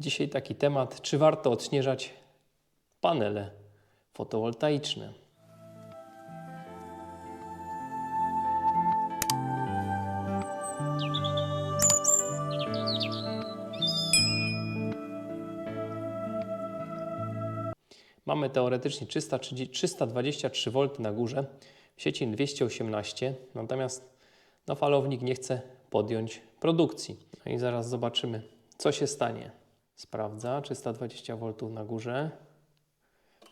Dzisiaj taki temat, czy warto odśnieżać panele fotowoltaiczne. Mamy teoretycznie 330 323 V na górze, w sieci 218, natomiast no, falownik nie chce podjąć produkcji. No i zaraz zobaczymy, co się stanie. Sprawdza 320 V na górze,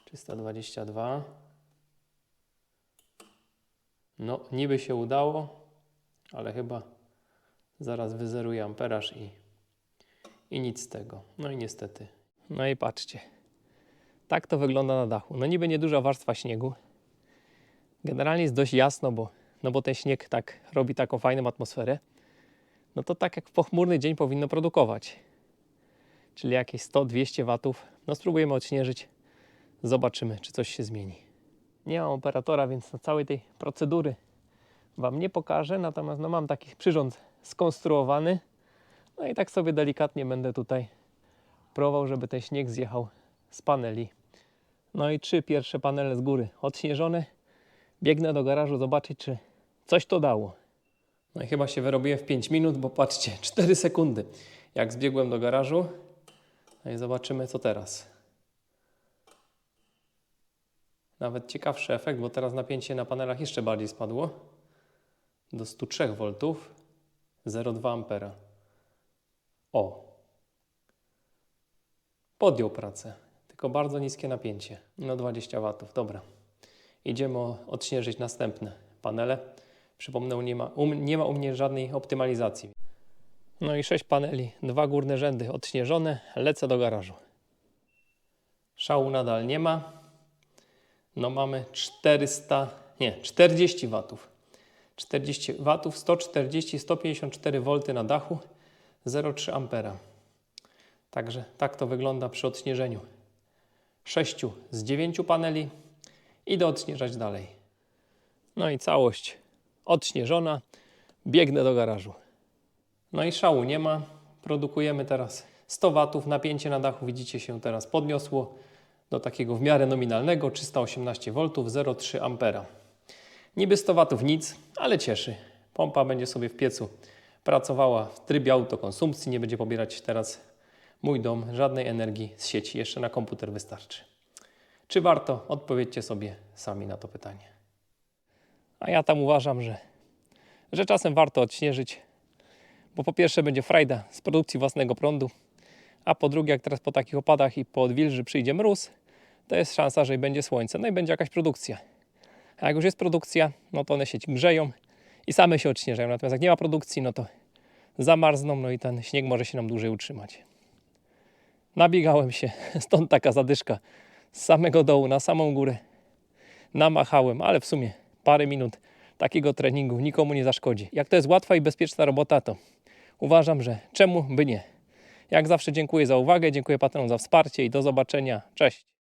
322. No, niby się udało, ale chyba zaraz wyzeruje amperaż i, i nic z tego. No i niestety. No i patrzcie. Tak to wygląda na dachu. No niby nieduża warstwa śniegu. Generalnie jest dość jasno, bo, no bo ten śnieg tak robi taką fajną atmosferę. No to tak jak w pochmurny dzień powinno produkować. Czyli jakieś 100-200 watów. No spróbujemy odśnieżyć. Zobaczymy, czy coś się zmieni. Nie mam operatora, więc na całej tej procedury Wam nie pokażę. Natomiast no mam taki przyrząd skonstruowany. No i tak sobie delikatnie będę tutaj próbował, żeby ten śnieg zjechał z paneli. No i trzy pierwsze panele z góry odśnieżone. Biegnę do garażu zobaczyć, czy coś to dało. No i chyba się wyrobiłem w 5 minut, bo patrzcie, 4 sekundy. Jak zbiegłem do garażu, no i zobaczymy, co teraz. Nawet ciekawszy efekt, bo teraz napięcie na panelach jeszcze bardziej spadło. Do 103 V, 0,2 ampera. O, podjął pracę, tylko bardzo niskie napięcie. No 20 watów, dobra. Idziemy odśnieżyć następne panele. Przypomnę, nie ma, u, m- nie ma u mnie żadnej optymalizacji. No i 6 paneli, dwa górne rzędy odśnieżone. Lecę do garażu. Szału nadal nie ma. No mamy 400, nie, 40 watów. 40 watów, 140, 154 V na dachu, 0,3 ampera. Także tak to wygląda przy odśnieżeniu 6 z 9 paneli. Idę odśnieżać dalej. No i całość odśnieżona. Biegnę do garażu. No i szału nie ma. Produkujemy teraz 100 watów. Napięcie na dachu widzicie się teraz podniosło do takiego w miarę nominalnego 318 V 0,3 ampera. Niby 100 watów nic, ale cieszy. Pompa będzie sobie w piecu pracowała w trybie autokonsumpcji. Nie będzie pobierać teraz mój dom żadnej energii z sieci. Jeszcze na komputer wystarczy. Czy warto? Odpowiedzcie sobie sami na to pytanie. A ja tam uważam, że, że czasem warto odśnieżyć, bo po pierwsze będzie frajda z produkcji własnego prądu, a po drugie, jak teraz po takich opadach i po odwilży przyjdzie mróz, to jest szansa, że będzie słońce, no i będzie jakaś produkcja. A jak już jest produkcja, no to one się grzeją i same się odśnieżają. Natomiast jak nie ma produkcji, no to zamarzną, no i ten śnieg może się nam dłużej utrzymać. Nabiegałem się, stąd taka zadyszka z samego dołu na samą górę. Namachałem, ale w sumie parę minut takiego treningu nikomu nie zaszkodzi. Jak to jest łatwa i bezpieczna robota, to uważam, że czemu by nie. Jak zawsze dziękuję za uwagę, dziękuję patronom za wsparcie i do zobaczenia. Cześć!